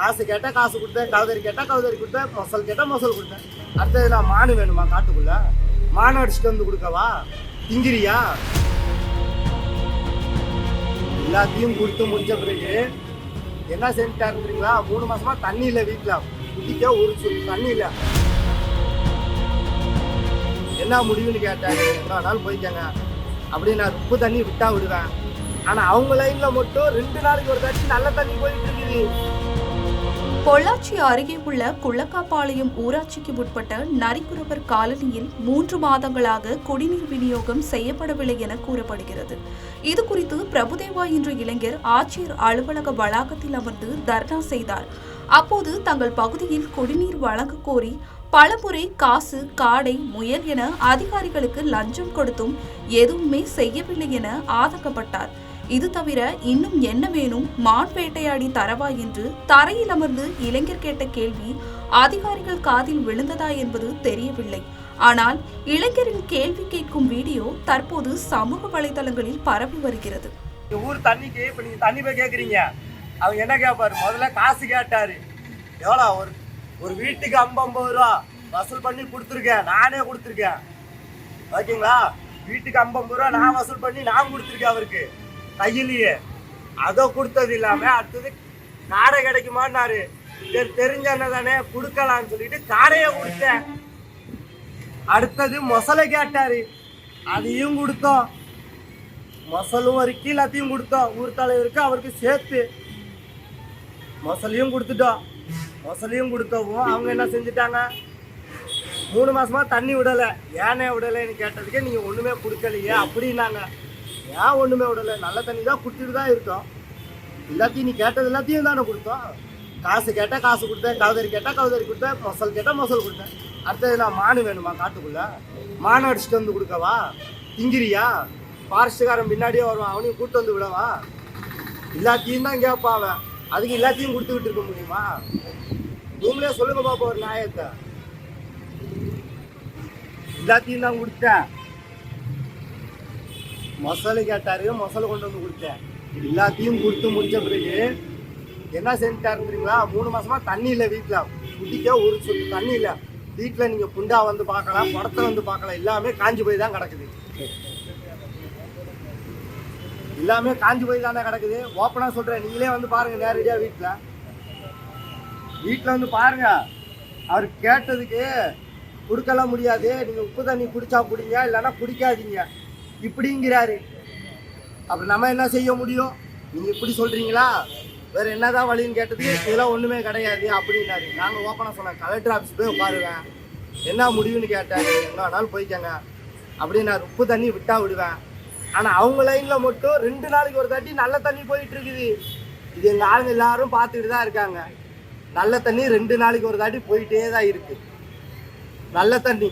காசு கேட்டால் காசு கொடுத்தேன் கவுதரி கேட்டால் கவுதரி கொடுத்தேன் மொசல் கேட்டால் மொசல் கொடுத்தேன். அடுத்தது நான் மானு வேணுமா காட்டுக்குள்ள? மானு அடிச்சுட்டு வந்து கொடுக்கவா? திங்கிரியா எல்லாத்தையும் கொடுத்து முடிஞ்ச பிறகு என்ன செஞ்சுட்டாருங்களா மூணு மாசமா தண்ணி இல்லை வீட்டில் குடிக்க ஒரு சொல் தண்ணி இல்லை. என்ன முடிவுன்னு கேட்டாரு? என்ன நாள் போய்க்கங்க. அப்படி நான் உப்பு தண்ணி விட்டா விடுவேன். ஆனா அவங்க லைன்ல மட்டும் ரெண்டு நாளைக்கு ஒரு தாட்டி நல்ல தண்ணி போயிட்டு இருக்குது. பொள்ளாச்சி அருகே உள்ள குள்ளக்காப்பாளையம் ஊராட்சிக்கு உட்பட்ட நரிக்குறவர் காலனியில் மூன்று மாதங்களாக குடிநீர் விநியோகம் செய்யப்படவில்லை என கூறப்படுகிறது. இது குறித்து பிரபுதேவா என்ற இளைஞர் ஆட்சியர் அலுவலக வளாகத்தில் அமர்ந்து தர்ணா செய்தார். அப்போது தங்கள் பகுதியில் குடிநீர் வழங்க கோரி பலமுறை காசு காடை முயல் என அதிகாரிகளுக்கு லஞ்சம் கொடுத்தும் எதுவுமே செய்யவில்லை என ஆதங்கப்பட்டார். இது தவிர இன்னும் என்ன வேணும்? மான் வேட்டையாடி தரவா என்று தரையில் அமர்ந்து இளைஞர் கேட்ட கேள்வி அதிகாரிகள் காதில் விழுந்ததா என்பது தெரியவில்லை. ஆனால் இளைஞரின் கேள்வி கேட்கும் வீடியோ தற்போது சமூக வலைதளங்களில் பரவி வருகிறது. ஊர் தண்ணிக்கு இப்ப நீங்க தண்ணி போய் கேக்குறீங்க. அவங்க என்ன கேட்பாரு முதல்ல காசு கேட்டாரு. எவ்வளோ? ஒரு ஒரு வீட்டுக்கு ஐம்பது ரூபா. வசூல் பண்ணி கொடுத்துருக்கேன். நானே கொடுத்துருக்கேன். ஓகேங்களா? வீட்டுக்கு ஐம்பது ரூபா நான் வசூல் பண்ணி நான் கொடுத்துருக்கேன் அவருக்கு. கையிலேயே. அதை கொடுத்தது இல்லாமல் அடுத்தது காடை கிடைக்குமான்னாரு. சரி தெரிஞ்ச தானே கொடுக்கலாம்னு சொல்லிட்டு காடையை கொடுத்தேன். அடுத்தது மொசலை கேட்டாரு. அதையும் கொடுத்தோம். மொசலும் வரைக்கும் எல்லாத்தையும் கொடுத்தோம். ஊர் தலைவருக்கு அவருக்கு சேர்த்து. மொசலையும் கொடுத்துட்டோம். மொசலையும் கொடுத்தவும் அவங்க என்ன செஞ்சுட்டாங்க? மூணு மாசமா தண்ணி விடலை. ஏனே விடலைன்னு கேட்டதுக்கு நீங்க ஒண்ணுமே கொடுக்கலையே அப்படின்னாங்க. ஏன் ஒன்றுமே விடலை? நல்ல தண்ணி தான் கொடுத்துட்டு தான் இருக்கோம். எல்லாத்தையும் நீ கேட்டது எல்லாத்தையும் தானே கொடுத்தோம். காசு கேட்டால் காசு கொடுத்தேன் கவுதரி கேட்டால் கவுதரி கொடுத்தேன் மொசல் கேட்டால் மொசல் கொடுத்தேன். அடுத்தது நான் மானு வேணுமா காட்டுக்குள்ளே? மானு அடிச்சுட்டு வந்து கொடுக்கவா? திங்கிரியா ஃபாரஸ்ட்டுக்காரன் பின்னாடியே வருவான் அவனையும் கூட்டு வந்து விடவா? எல்லாத்தையும் தான் கேட்பான் அவன். அதுக்கு எல்லாத்தையும் கொடுத்துக்கிட்டு இருக்க முடியுமா? நீங்களே சொல்லுங்க பாப்பா ஒரு நியாயத்தை. எல்லாத்தையும் தான் கொடுத்தேன். மொசல் கேட்டாரு மொசல் கொண்டு வந்து கொடுத்தேன். எல்லாத்தையும் கொடுத்து முடிச்ச பிறகு என்ன செஞ்சுட்டாரு தெரியுங்களா? மூணு மாசமா தண்ணி இல்லை வீட்டில் குடிக்க ஒரு சொட்டு தண்ணி இல்லை. வீட்டில் நீங்கள் புண்டா வந்து பார்க்கலாம் குடத்தை வந்து பார்க்கலாம். எல்லாமே காஞ்சி போய் தான் கிடக்குது. எல்லாமே காஞ்சி போய் தானே கிடக்குது. ஓப்பனாக சொல்கிறேன் நீங்களே வந்து பாருங்கள் நேரடியாக வீட்டில் வீட்டில் வந்து பாருங்கள் அவர் கேட்டதுக்கு கொடுக்கலாம் முடியாது. நீங்கள் உப்பு தண்ணி குடிச்சா குடிங்க இல்லைன்னா குடிக்காதீங்க. இப்படிங்கிறாரு. அப்புறம் நம்ம என்ன செய்ய முடியும்? நீங்கள் இப்படி சொல்கிறீங்களா வேறு என்னதான் வழின்னு கேட்டதுக்கு இதெல்லாம் ஒன்றுமே கிடையாது அப்படின்னாரு. நாங்கள் ஓப்பனாக சொன்னோம் கலெக்டர் ஆஃபீஸ் போய் உட்காருவேன். என்ன முடிவுன்னு கேட்டாரு என்ன வேணாலும் போய்க்கங்க அப்படின்னாரு. உப்பு தண்ணி விட்டா விடுவேன். ஆனால் அவங்க லைனில் மட்டும் ரெண்டு நாளைக்கு ஒரு தாட்டி நல்ல தண்ணி போயிட்டு இருக்குது. இது எங்கள் ஆளுங்க எல்லாரும் பார்த்துக்கிட்டு தான் இருக்காங்க. நல்ல தண்ணி ரெண்டு நாளைக்கு ஒரு தாட்டி போயிட்டே தான் இருக்குது நல்ல தண்ணி.